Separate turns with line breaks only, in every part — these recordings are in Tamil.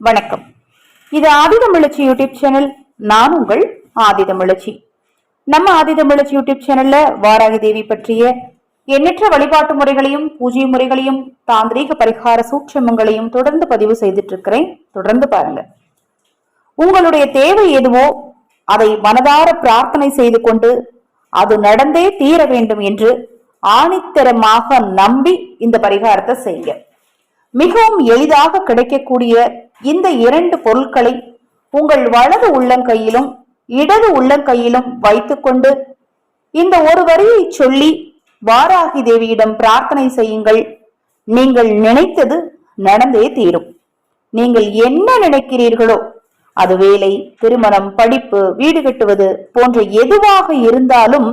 வணக்கம். இது ஆதிதமிழச்சி யூடியூப் சேனல் நான் உங்கள் ஆதிதமிழச்சி நம்ம ஆதிதமிழச்சி யூடியூப் சேனல்ல வாராகி தேவி பற்றிய எண்ணற்ற வழிபாட்டு முறைகளையும் பூஜை முறைகளையும் தாந்திரீக பரிகார சூட்சமங்களையும் தொடர்ந்து பதிவு செய்துட்டு இருக்கிறேன் தொடர்ந்து பாருங்க. உங்களுடைய தேவை எதுவோ அதை மனதார பிரார்த்தனை செய்து கொண்டு அது நடந்தே தீர வேண்டும் என்று ஆணித்தரமாக நம்பி இந்த பரிகாரத்தை செய்யுங்க. மிகவும் எளிதாக கிடைக்கக்கூடிய இந்த இரண்டு பொருட்களை உங்கள் வலது உள்ளங்கையிலும் இடது உள்ளங்கையிலும் வைத்துக்கொண்டு இந்த ஒரு வரியை சொல்லி வாராகி தேவியிடம் பிரார்த்தனை செய்யுங்கள். நீங்கள் நினைத்தது நடந்தே தீரும். நீங்கள் என்ன நினைக்கிறீர்களோ அது வேலை திருமணம் படிப்பு வீடு கட்டுவது போன்ற எதுவாக இருந்தாலும்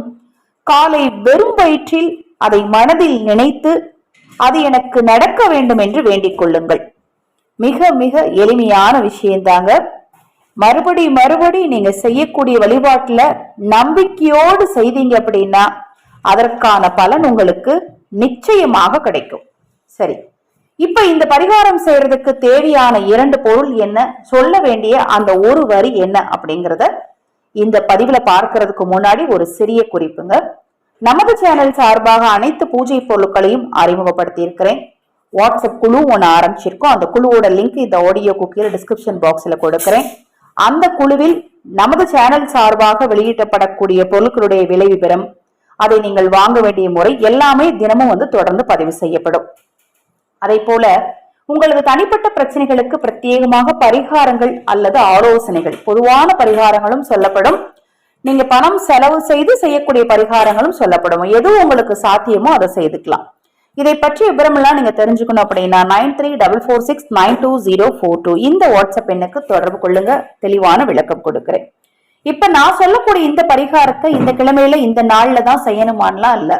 காலை வெறும் வயிற்றில் அதை மனதில் நினைத்து அது எனக்கு நடக்க வேண்டும் என்று வேண்டிக் கொள்ளுங்கள். மிக மிக எளிமையான விஷயம்தாங்க மறுபடி மறுபடி நீங்க செய்யக்கூடிய வழிபாட்டுல நம்பிக்கையோடு செய்தீங்க அப்படின்னா அதற்கான பலன் உங்களுக்கு நிச்சயமாக கிடைக்கும். சரி. இப்ப இந்த பரிகாரம் செய்யறதுக்கு தேவையான இரண்டு பொருள் என்ன? சொல்ல வேண்டிய அந்த ஒரு வரி என்ன அப்படிங்கறத இந்த பதிவுல பார்க்கறதுக்கு முன்னாடி ஒரு சிறிய குறிப்புங்க. நமது சேனல் சார்பாக அனைத்து பூஜை பொருட்களையும் அறிமுகப்படுத்தி இருக்கிறேன் வாட்ஸ்அப் குழு ஒன்று ஆரம்பிச்சிருக்கோம். அந்த குழுவோட லிங்க் இந்த ஆடியோ குக்கியில் டிஸ்கிரிப்ஷன் பாக்ஸில் கொடுக்குறேன். அந்த குழுவில் நமது சேனல் சார்பாக வெளியிடப்படக்கூடிய பொருட்களுடைய விலை விவரம் அதை நீங்கள் வாங்க வேண்டிய முறை எல்லாமே தினமும் வந்து தொடர்ந்து பதிவு செய்யப்படும். அதே போல உங்களது தனிப்பட்ட பிரச்சனைகளுக்கு பிரத்யேகமாக பரிகாரங்கள் அல்லது ஆலோசனைகள் பொதுவான பரிகாரங்களும் சொல்லப்படும். நீங்க பணம் செலவு செய்து செய்யக்கூடிய பரிகாரங்களும் சொல்லப்படும். எது உங்களுக்கு சாத்தியமோ அதை செய்துக்கலாம். இதை பற்றி விவரமெல்லாம் நீங்க தெரிஞ்சுக்கணும் அப்படின்னா nine three double four six nine two zero four two இந்த வாட்ஸ்அப் எண்ணுக்கு தொடர்பு கொள்ளுங்க. தெளிவான விளக்கம் கொடுக்கிறேன். இப்ப நான் சொல்லக்கூடிய இந்த பரிகாரத்தை இந்த கிழமையில இந்த நாள்ல தான் செய்யணுமான்லாம் இல்ல.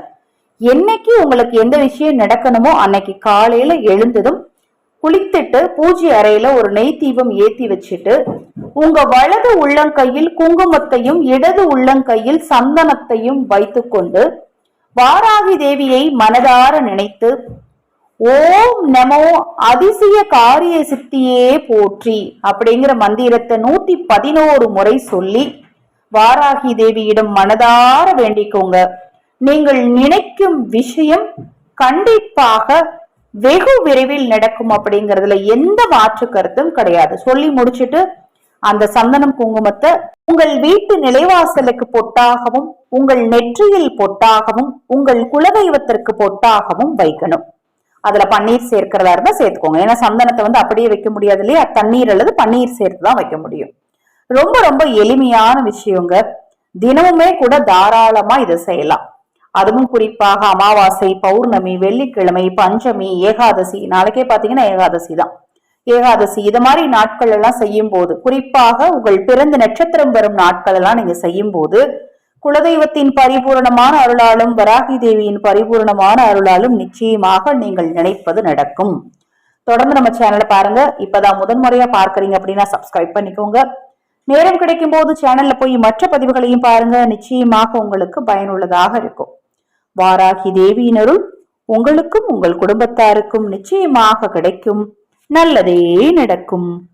என்னைக்கு உங்களுக்கு எந்த விஷயம் நடக்கணுமோ அன்னைக்கு காலையில எழுந்ததும் குளித்துட்டு பூஜை அறையில ஒரு நெய் தீபம் ஏத்தி வச்சுட்டு உங்க வலது உள்ளங்கையில் குங்குமத்தையும் இடது உள்ளங்கையில் சந்தனத்தையும் வைத்துக்கொண்டு வாராகி தேவியை மனதார நினைத்து ஓம் நமோ அதிசய காரிய சித்தியே போற்றி அப்படிங்கிற மந்திரத்தை நூத்தி பதினோரு முறை சொல்லி வாராகி தேவியிடம் மனதார வேண்டிக்கோங்க. நீங்கள் நினைக்கும் விஷயம் கண்டிப்பாக வெகு விரைவில் நடக்கும் அப்படிங்கறதுல எந்த மாற்று கருத்தும் கிடையாது. சொல்லி முடிச்சுட்டு அந்த சந்தனம் குங்குமத்தை உங்கள் வீட்டு நிலைவாசலுக்கு பொட்டாகவும் உங்கள் நெற்றியில் பொட்டாகவும் உங்கள் குலதெய்வத்திற்கு பொட்டாகவும் வைக்கணும். அதுல பன்னீர் சேர்க்கிறதா இருந்தா சேர்த்துக்கோங்க. ஏன்னா சந்தனத்தை வந்து அப்படியே வைக்க முடியாது இல்லையா? தண்ணீர் அல்லது பன்னீர் சேர்த்து தான் வைக்க முடியும். ரொம்ப ரொம்ப எளிமையான விஷயங்க. தினமுமே கூட தாராளமா இதை செய்யலாம். அதுவும் குறிப்பாக அமாவாசை பௌர்ணமி வெள்ளிக்கிழமை பஞ்சமி ஏகாதசி. நாளைக்கே பாத்தீங்கன்னா ஏகாதசி தான் ஏகாதசி இது மாதிரி நாட்கள் எல்லாம் செய்யும் போது குறிப்பாக உங்கள் பிறந்த நட்சத்திரம் வரும் நாட்கள் எல்லாம் நீங்க செய்யும் போது குலதெய்வத்தின் பரிபூரணமான அருளாலும் வராகி தேவியின் பரிபூரணமான அருளாலும் நிச்சயமாக நீங்கள் நினைப்பது நடக்கும். தொடர்ந்து நம்ம சேனலை பாருங்க. இப்பதான் முதன்முறையா பார்க்கறீங்க அப்படின்னா சப்ஸ்கிரைப் பண்ணிக்கோங்க. நேரம் கிடைக்கும் போது சேனல்ல போய் மற்ற பதிவுகளையும் பாருங்க. நிச்சயமாக உங்களுக்கு பயனுள்ளதாக இருக்கும். வாராகி தேவியினருள் உங்களுக்கும் உங்கள் குடும்பத்தாருக்கும் நிச்சயமாக கிடைக்கும். நல்லதே நடக்கும்.